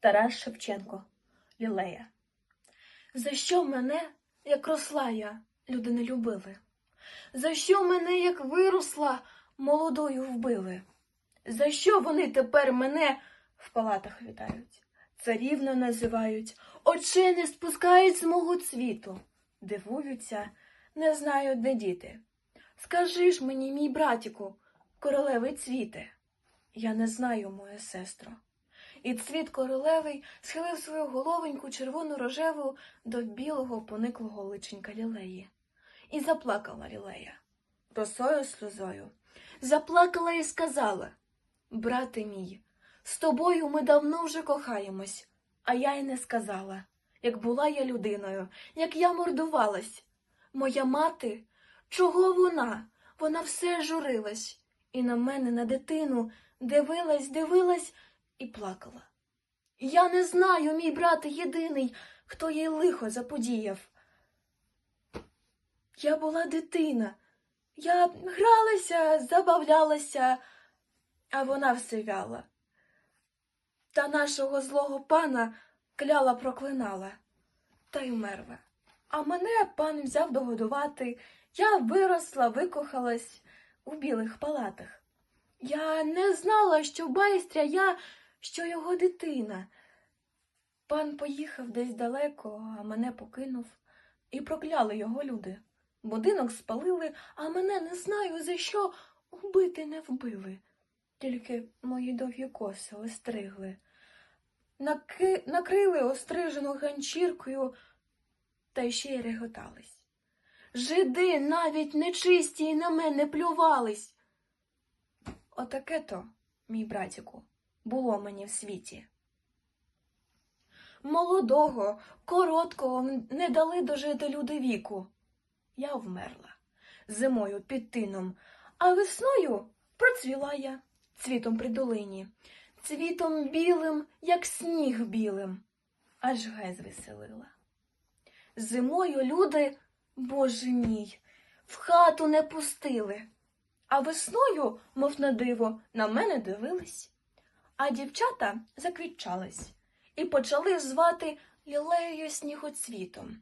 Тарас Шевченко, Лілея. За що мене, як росла я, люди не любили? За що мене, як виросла, молодою вбили? За що вони тепер мене в палатах вітають? Царівно називають, очей не спускають з мого цвіту, дивуються, не знають, де діти. Скажи ж мені, мій братіку, королевий цвіте. Я не знаю, моя сестро. І цвіт королевий схилив свою головеньку червону рожеву до білого пониклого личенька лілеї. І заплакала лілея, росою сльозою. Заплакала і сказала Брате мій, з тобою ми давно вже кохаємось, а я й не сказала, як була я людиною, як я мордувалась. Моя мати, чого вона? Вона все журилась, і на мене, на дитину, дивилась, дивилась і плакала. Я не знаю, мій брате єдиний, хто їй лихо заподіяв. Я була дитина, я гралася, забавлялася, а вона все вяла. Та нашого злого пана кляла проклинала, та й умерла. А мене пан взяв догодувати, я виросла, викохалась у білих палатах. Я не знала, що байстря я, що його дитина. Пан поїхав десь далеко, а мене покинув, і прокляли його люди. Будинок спалили, а мене не знаю, за що убити не вбили. Тільки мої довгі коси остригли. Наки... Накрили острижену ганчіркою, та ще й реготались. Жиди навіть нечисті й на мене плювались. Отаке то, мій братіку, було мені в світі. Молодого, короткого не дали дожити люди віку. Я вмерла зимою під тином, а весною процвіла я цвітом при долині, цвітом білим, як сніг білим, аж гай звеселила. Зимою люди, боже мій, в хату не пустили, а весною, мов на диво, на мене дивились. А дівчата заквітчались і почали звати лілеєю снігоцвітом.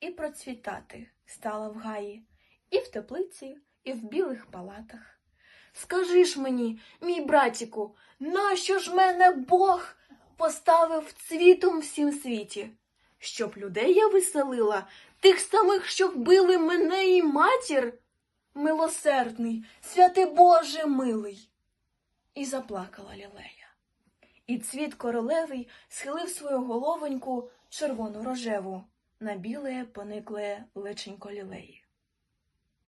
І процвітати стала в гаї, і в теплиці, і в білих палатах. Скажи ж мені, мій братіку, нащо ж мене Бог поставив цвітом всім світі? Щоб людей я веселила, тих самих, що вбили мене і матір? Милосердний, святий Боже милий. І заплакала лілея. І цвіт королевий схилив свою головоньку червону рожеву на біле поникле личенько лілеї.